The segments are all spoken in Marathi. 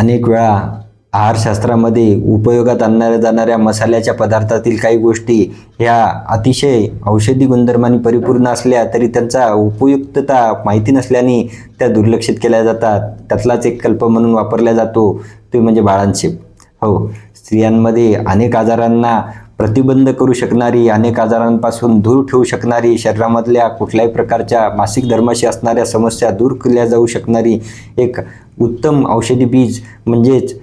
अनेक वेळा आहारशास्त्रामध्ये उपयोगात आणल्या जाणाऱ्या मसाल्याच्या पदार्थातील काही गोष्टी ह्या अतिशय औषधी गुणधर्मांनी परिपूर्ण असल्या तरी त्यांचा उपयुक्तता माहिती नसल्याने त्या दुर्लक्षित केल्या जातात. त्यातलाच एक कल्प म्हणून वापरला जातो ते म्हणजे बाळांशेप हो स्त्रियांमध्ये अनेक आजारांना प्रतिबंध करू शकणारी अनेक आजारांपासून दूर ठेवू शकणारी शरीरामधल्या कुठल्याही प्रकारच्या मासिक धर्माशी असणाऱ्या समस्या दूर केल्या जाऊ शकणारी एक उत्तम औषधी बीज म्हणजेच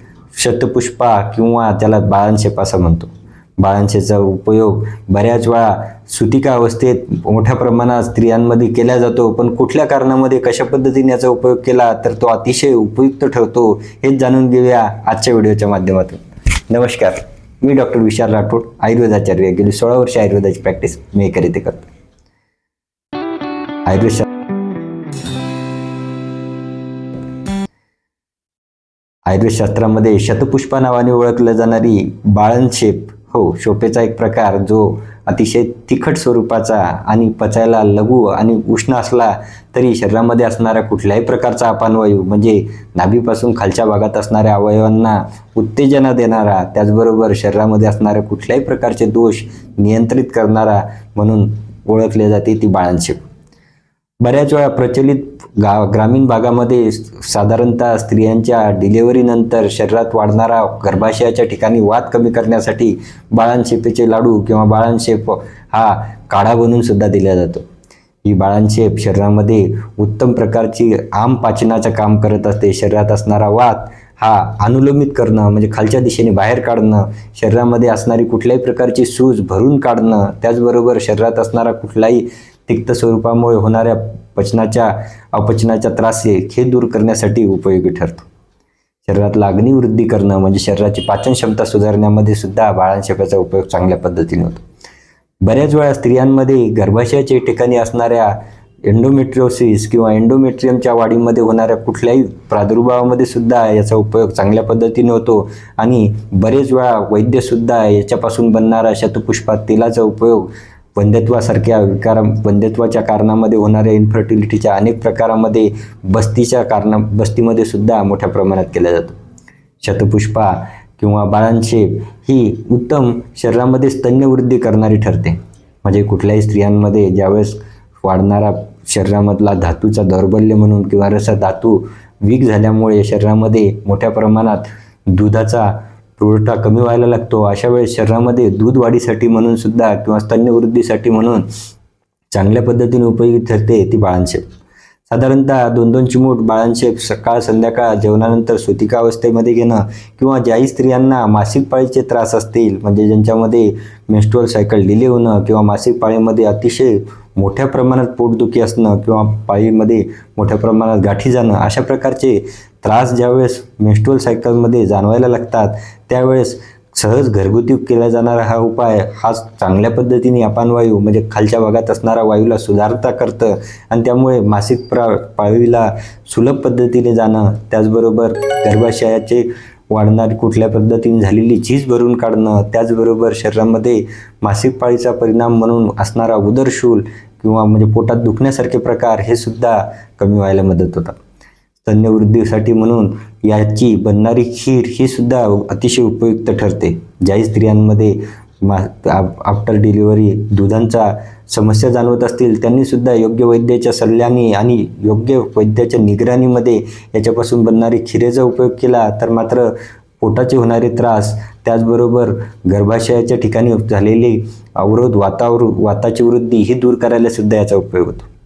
शतपुष्पा किंवा त्याला बाळांशेप असं म्हणतो. बाळांशेचा उपयोग बऱ्याच वेळा सुतिका अवस्थेत मोठ्या प्रमाणात स्त्रियांमध्ये केला जातो पण कुठल्या कारणामध्ये कशा पद्धतीने याचा उपयोग केला तर तो अतिशय उपयुक्त ठरतो हेच जाणून घेऊया आजच्या व्हिडिओच्या माध्यमातून. नमस्कार. मी डॉक्टर विशाल राठोड आयुर्वेदाचार्य. गेली सोळा वर्ष आयुर्वेदाची प्रॅक्टिस मी एका करतो आयुर्वेद आयुर्वेदशास्त्रामध्ये शतपुष्पा नावाने ओळखलं जाणारी बाळणशेप हो शोपेचा एक प्रकार जो अतिशय तिखट स्वरूपाचा आणि पचायला लघु आणि उष्ण असला तरी शरीरामध्ये असणाऱ्या कुठल्याही प्रकारचा अपानवायू म्हणजे नाभीपासून खालच्या भागात असणाऱ्या अवयवांना उत्तेजना देणारा त्याचबरोबर शरीरामध्ये असणाऱ्या कुठल्याही प्रकारचे दोष नियंत्रित करणारा म्हणून ओळखले जाते ती बाळणशेप बऱ्याच वेळा प्रचलित गा ग्रामीण भागामध्ये साधारणतः स्त्रियांच्या डिलेवरीनंतर शरीरात वाढणारा गर्भाशयाच्या ठिकाणी वाद कमी करण्यासाठी बाळांशेपेचे लाडू किंवा बाळांशेप हा काढा बनवून सुद्धा दिला जातो. ही बाळांशेप शरीरामध्ये उत्तम प्रकारची आम पाचनाचं काम करत असते. शरीरात असणारा वात हा अनुलंबित करणं म्हणजे खालच्या दिशेने बाहेर काढणं शरीरामध्ये असणारी कुठल्याही प्रकारची सूज भरून काढणं त्याचबरोबर शरीरात असणारा कुठलाही तिक्त स्वरूपामुळे होणाऱ्या पचनाच्या अपचनाच्या त्रासे हे दूर करण्यासाठी उपयोगी ठरतो. शरीरातला अग्निवृद्धी करणं म्हणजे शरीराची पाचन क्षमता सुधारण्यामध्ये सुद्धा बाळांशेपाचा उपयोग चांगल्या पद्धतीने होतो. बऱ्याच वेळा स्त्रियांमध्ये गर्भाशयाच्या ठिकाणी असणाऱ्या एंडोमेट्रिओसिस किंवा एंडोमेट्रियमच्या वाढीमध्ये होणाऱ्या कुठल्याही प्रादुर्भावामध्ये सुद्धा याचा उपयोग चांगल्या पद्धतीने होतो आणि बरेच वेळा वैद्यसुद्धा याच्यापासून बनणारा शतपुष्पात तेलाचा उपयोग वंध्यत्वासारख्या विकार वंध्यत्वाच्या कारणामध्ये होणाऱ्या इन्फर्टिलिटीच्या अनेक प्रकारामध्ये बस्तीच्या कारणा बस्तीमध्ये सुद्धा मोठ्या प्रमाणात केला जातो. शतपुष्पा किंवा बाळांशेप ही उत्तम शरीरामध्ये स्तन्यवृद्धी करणारी ठरते. म्हणजे कुठल्याही स्त्रियांमध्ये ज्यावेळेस वाढणारा शरीरामधला धातूचा दौर्बल्य म्हणून किंवा रस धातू वीक झाल्यामुळे शरीरामध्ये मोठ्या प्रमाणात दुधाचा पुरवठा कमी व्हायला लागतो. अशा वेळेस शरीरामध्ये दूध वाढीसाठी म्हणून सुद्धा किंवा स्तन्यवृद्धीसाठी म्हणून चांगल्या पद्धतीने उपयोगी ठरते ती बाळांशेप. साधारणतः दोन दोन चिमूट बाळांशेप सकाळ संध्याकाळ जेवणानंतर सुतिका अवस्थेमध्ये घेणं किंवा ज्याही स्त्रियांना मासिक पाळीचे त्रास असतील म्हणजे ज्यांच्यामध्ये मेन्स्ट्रुअल सायकल डिले होणं किंवा मासिक पाळीमध्ये अतिशय मोठ्या प्रमाणात पोटदुखी असणं किंवा पाळीमध्ये मोठ्या प्रमाणात गाठी जाणं अशा प्रकारचे त्रास ज्यावेळेस मेस्ट्रोल सायकलमध्ये जाणवायला लागतात त्यावेळेस सहज घरगुती केला जाणारा हा उपाय हा चांगल्या पद्धतीने अपानवायू म्हणजे खालच्या भागात असणारा वायूला सुधारता करतं आणि त्यामुळे मासिक प्रा पाळीला सुलभ पद्धतीने जाणं त्याचबरोबर गर्भाशयाचे वाढणारी कुठल्या पद्धतीने झालेली झीज भरून काढणं त्याचबरोबर शरीरामध्ये मासिक पाळीचा परिणाम म्हणून असणारा उदरशूल किंवा म्हणजे पोटात दुखण्यासारखे प्रकार हे सुद्धा कमी व्हायला मदत होतात. स्तन्यवृद्धीसाठी म्हणून याची बनणारी खीर ही सुद्धा अतिशय उपयुक्त ठरते. ज्याही स्त्रियांमध्ये मा आफ्टर डिलिव्हरी दुधांचा समस्या जाणवत असतील त्यांनी सुद्धा योग्य वैद्याच्या सल्ल्याने आणि योग्य वैद्याच्या निगराणीमध्ये याच्यापासून बनणारी खिरेचा उपयोग केला तर मात्र पोटाचे होणारे त्रास त्याचबरोबर गर्भाशयाच्या ठिकाणी झालेली अवरोध वातावर वाताची वृद्धी ही दूर करायला सुद्धा याचा उपयोग होतो.